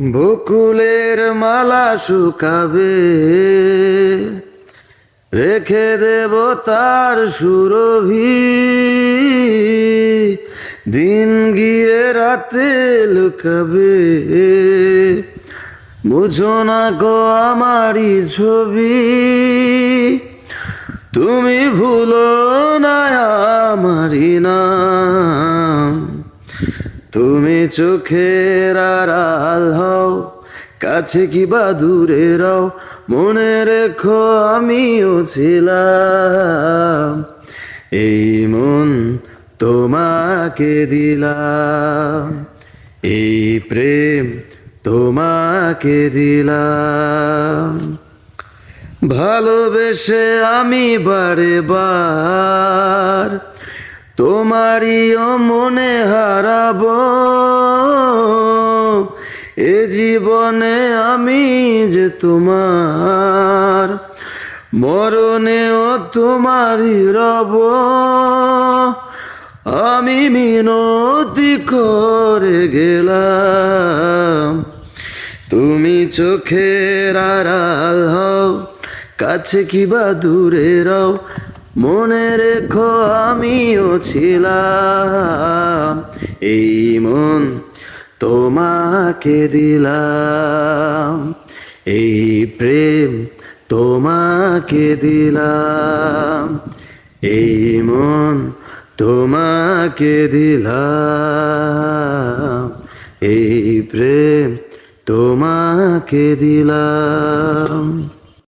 বকুলের মালা শুকাবে। রেখে দেব তার সুরভি। দিন গিয়ে রাতে লুকাবে। বুঝো না গো আমারই ছবি। তুমি ভুলো না আমারই নাম। তুমি চোখের আড়াল হও, কাছে কি বা দূরে রও, মনে রেখো আমিও ছিলাম। এই মন তোমাকে দিলাম, এই প্রেম তোমাকে দিলাম। ভালোবেসে আমি বারে বার তোমারিও মনে হারাবো। এ জীবনে আমি যে তোমার মরণেও তোমারই রব। আমি মিনতি করে গেলাম। তুমি চোখের আড়াল হও, কাছে কি বা দূরে রও। মনে রেখো আমিও ছিলাম। এই মন তোমাকে দিলাম। এই প্রেম তোমাকে দিলাম। এই মন তোমাকে দিলাম। এই প্রেম তোমাকে দিলাম।